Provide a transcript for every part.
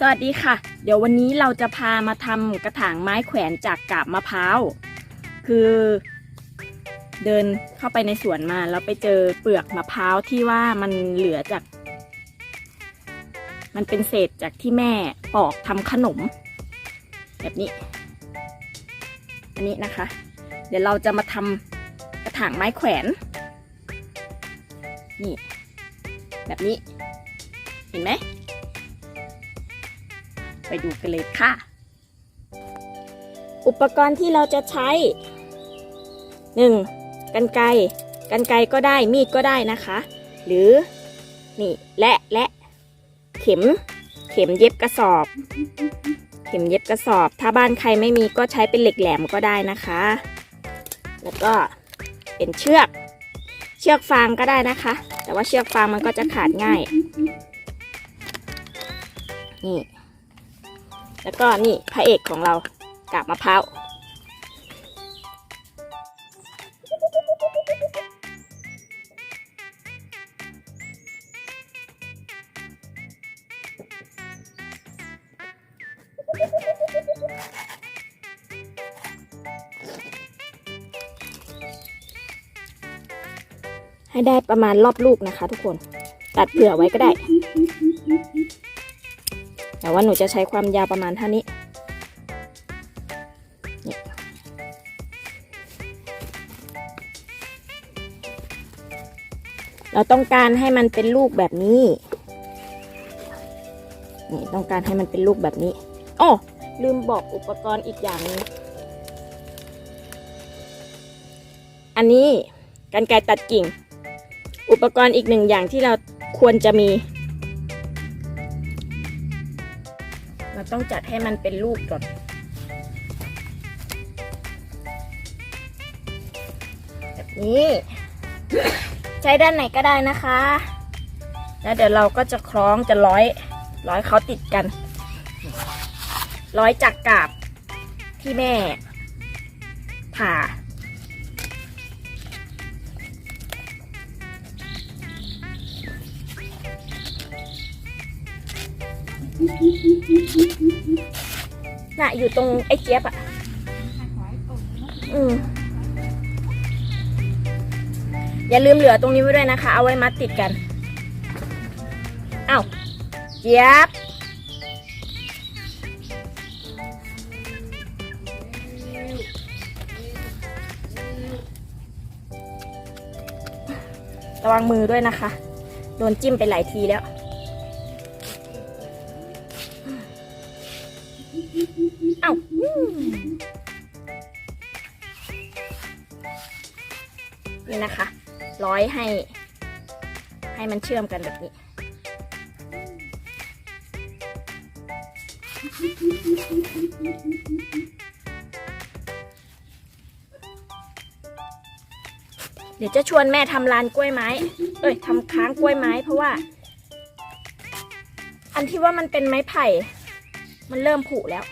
สวัสดีค่ะ เดี๋ยววันนี้เราจะพามาทำกระถางไม้แขวนจากกาบมะพร้าว คือ เดินเข้าไปในสวนมาแล้วไปเจอเปลือกมะพร้าวที่ว่ามันเหลือจาก มันเป็นเศษจากที่แม่ปอกทำขนม แบบนี้ อันนี้นะคะ เดี๋ยวเราจะมาทำกระถางไม้แขวน นี่ แบบนี้ เห็นไหม ไปดูกันเลยค่ะ อุปกรณ์ที่เราจะใช้ 1. กันไกรกันไกรก็ได้มีดก็ได้นะคะ หรือนี่และและเข็ม เข็มเย็บกระสอบ เข็มเย็บกระสอบ ถ้าบ้านใครไม่มีก็ใช้เป็นเหล็กแหลมก็ได้นะคะ แล้วก็เป็นเชือก เชือกฟางก็ได้นะคะ แต่ว่าเชือกฟางมันก็จะขาดง่าย นี่ แล้วก็นี่พระเอกของเรากาบมะพร้าวให้ได้ประมาณรอบลูกนะคะทุกคน ตัดเผื่อไว้ก็ได้ แต่ว่าหนูจะใช้ความยาวประมาณเท่านี้เราต้องการให้มันเป็นลูกแบบนี้ นี่ต้องการให้มันเป็นลูกแบบนี้โอ้ลืมบอกอุปกรณ์อีกอย่างนึง อันนี้กันไกรตัดกิ่ง อุปกรณ์อีกหนึ่งอย่างที่เราควรจะมี ต้องจัดให้มันเป็นรูปก่อน แบบนี้ ใช้ด้านไหนก็ได้นะคะ แล้วเดี๋ยวเราก็จะคล้องจะร้อย ร้อยเขาติดกัน ร้อยจากกาบที่แม่ผ่า น่ะอยู่ตรงไอ้เจี๊ยบอะ อืมอย่าลืมเหลือตรงนี้ไว้ด้วยนะคะ เอาไว้มัดติดกัน เอ้า เจี๊ยบ ระวังมือด้วยนะคะ โดนจิ้มไปหลายทีแล้ว นี่นะคะ ร้อยให้ ให้มันเชื่อมกันแบบนี้ เดี๋ยวจะชวนแม่ทำลานกล้วยไม้ เอ้ยทำค้างกล้วยไม้เพราะว่า อันที่ว่ามันเป็นไม้ไผ่ มันเริ่มผุแล้ว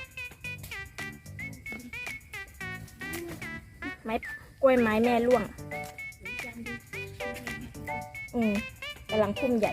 ไม้กล้วยไม้แม่ล่วง อืมกำลังพุ่มใหญ่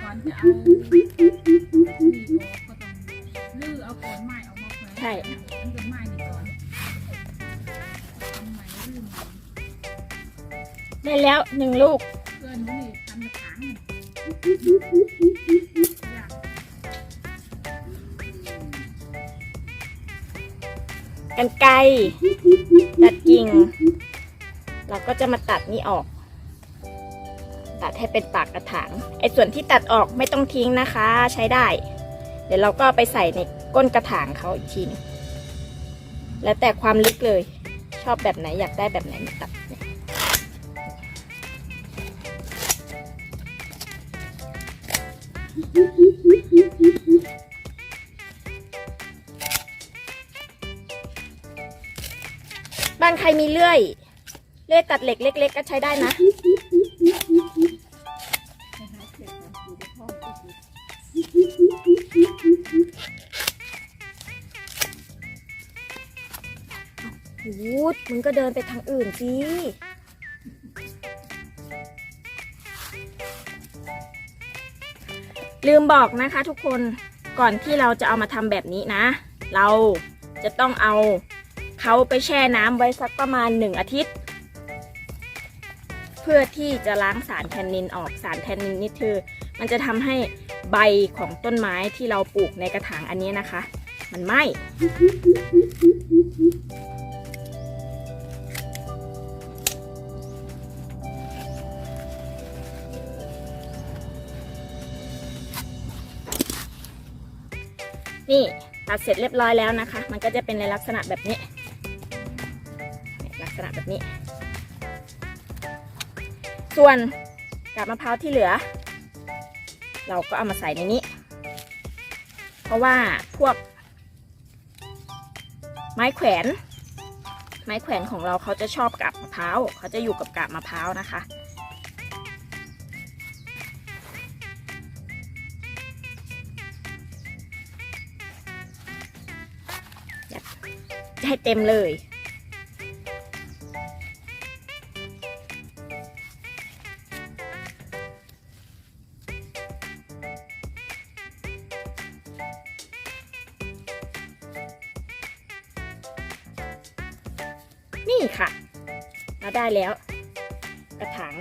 ก่อนจะเอาที่โอก็ต้องลื้อเอาผลไม้ออกมาแขวนใช่อันเป็นไม้นี่ก่อนทำไม้ลื้อมาได้แล้วหนึ่งลูกเพื่อนหนูนี่ทำกระถาง กันไกรตัดกิ่ง เราก็จะมาตัดนี่ออก ตัดให้เป็นปากกระถางไอ้ส่วนที่ตัดออกไม่ต้องทิ้งนะคะ ใช้ได้ เดี๋ยวเราก็ไปใส่ในก้นกระถางเขาอีกทีนึงแล้วแต่ความลึกเลย ชอบแบบไหนอยากได้แบบไหนตัดเนี่ยานใครมีเลื่อย เลื่อยตัดเหล็กเล็ก ๆ ก็ใช้ได้นะ วูดมึงก็เดินไปทางอื่นสิลืมบอกนะคะทุกคนก่อนที่เราจะเอามาทำแบบนี้นะ เราจะต้องเอา เขาไปแช่น้ำไว้สักประมาณหนึ่งอาทิตย์ เพื่อที่จะล้างสารแทนนินออกสารแทนนินนี่คือ มันจะทำให้ใบของต้นไม้ที่เราปลูกในกระถางอันนี้นะคะ มันไหม้นี่ตัดเสร็จเรียบร้อยแล้วนะคะ มันก็จะเป็นในลักษณะแบบนี้ แบบนี้ ส่วนกาบมะพร้าวที่เหลือ เราก็เอามาใส่ในนี้ เพราะว่าพวก ไม้แขวน ไม้แขวนของเราเขาจะชอบกาบมะพร้าวเขาจะอยู่กับกาบมะพร้าวนะคะให้เต็มเลย นี่ค่ะ เราได้แล้ว กระถาง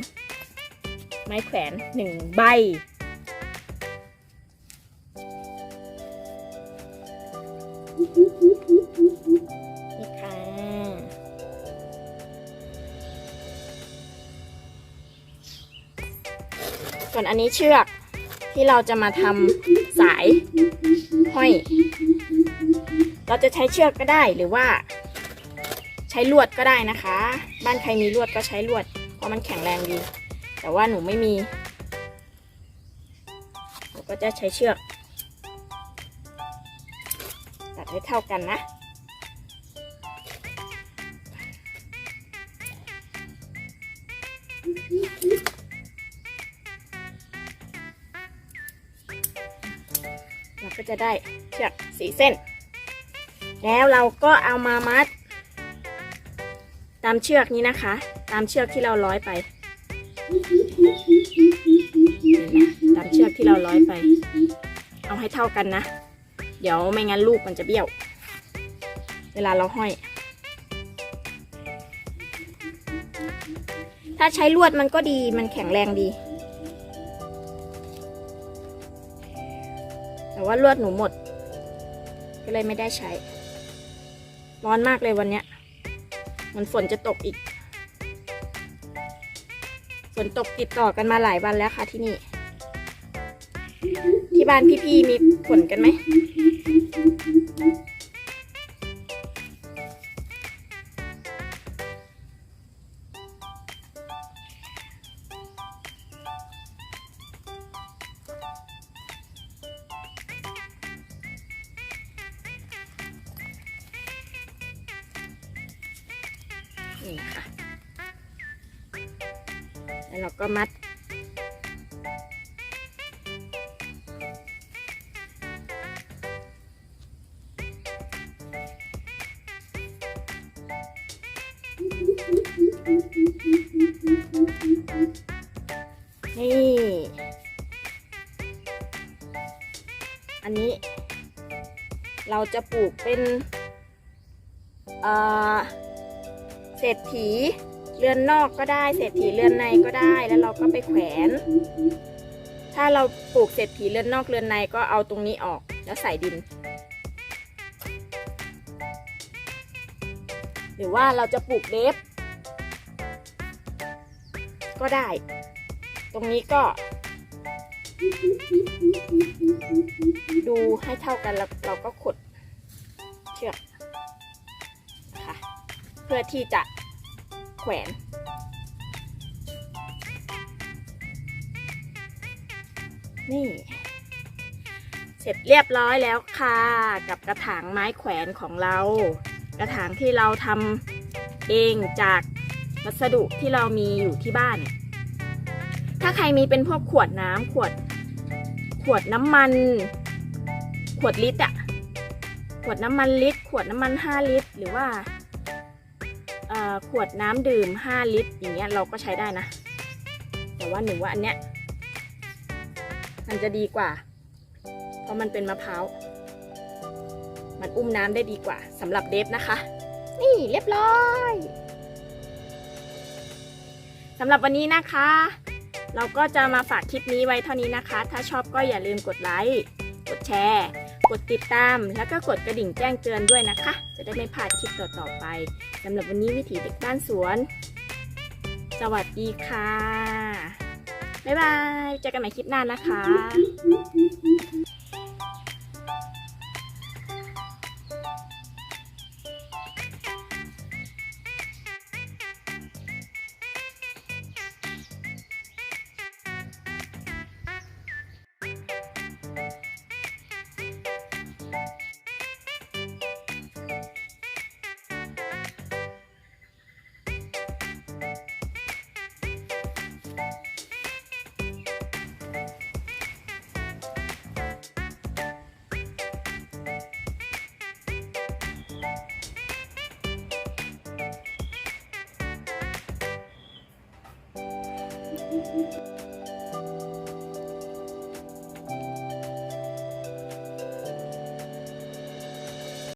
ไม้แขวนหนึ่งใบ นี่ค่ะ ส่วนอันนี้เชือกที่เราจะมาทำสายห้อย เราจะใช้เชือกก็ได้หรือว่า ใช้ลวดก็ได้นะคะ บ้านใครมีลวดก็ใช้ลวด เพราะมันแข็งแรงดี แต่ว่าหนูไม่มีหนูก็จะใช้เชือก ตัดให้เท่ากันนะเราก็จะได้เชือกสีเส้น แล้วเราก็เอามามัด ตามเชือกนี้นะคะ ตามเชือกที่เราร้อยไปตามเชือกที่เราร้อยไป เอาให้เท่ากันนะ เดี๋ยวไม่งั้นลูกมันจะเบี้ยว เวลาเราห้อย ถ้าใช้ลวดมันก็ดีมันแข็งแรงดี แต่ว่าลวดหนูหมด ก็เลยไม่ได้ใช้ ร้อนมากเลยวันเนี้ย มันฝนจะตกอีก ฝนตกติดต่อกันมาหลายวันแล้วค่ะที่นี่ ที่บ้านพี่ๆมีฝนกันไหม นี่ค่ะ แล้วเราก็มัด นี่ อันนี้ เราจะปลูกเป็นเอ่อ เศรษฐีเรือนนอกก็ได้ เศรษฐีเรือนในก็ได้ แล้วเราก็ไปแขวน ถ้าเราปลูกเสร็จผีเรือนนอกเรือนในก็เอาตรงนี้ออกแล้วใส่ดิน หรือว่าเราจะปลูกเดฟก็ได้ ตรงนี้ก็ดูให้เท่ากันแล้วเราก็ขด พื่อที่จะแขวนนี่ เสร็จเรียบร้อยแล้วค่ะ กับกระถางไม้แขวนของเรา กระถางที่เราทำเองจากวัสดุที่เรามีอยู่ที่บ้าน ถ้าใครมีเป็นพวกขวดน้ำขวด ขวดน้ำมัน ขวดลิตรอะขวดน้ำมันลิตร ขวดน้ำมัน 5 ลิตร หรือว่า ขวดน้ำดื่ม 5 ลิตร อย่างเงี้ยเราก็ใช้ได้นะ แต่ว่าหนูว่าอันเนี้ยมันจะดีกว่า เพราะมันเป็นมะพร้าว มันอุ้มน้ำได้ดีกว่าสำหรับเดฟนะคะ นี่เรียบร้อยสำหรับวันนี้นะคะ เราก็จะมาฝากคลิปนี้ไว้เท่านี้นะคะ ถ้าชอบก็อย่าลืมกดไลค์ กดแชร์ กดติดตาม แล้วก็กดกระดิ่งแจ้งเตือนด้วยนะคะ จะได้ไม่พลาดคลิปต่อๆไป สำหรับวันนี้วิถีเด็กบ้านสวน สวัสดีค่ะ บ๊ายบาย เจอกันใหม่คลิปหน้านะคะ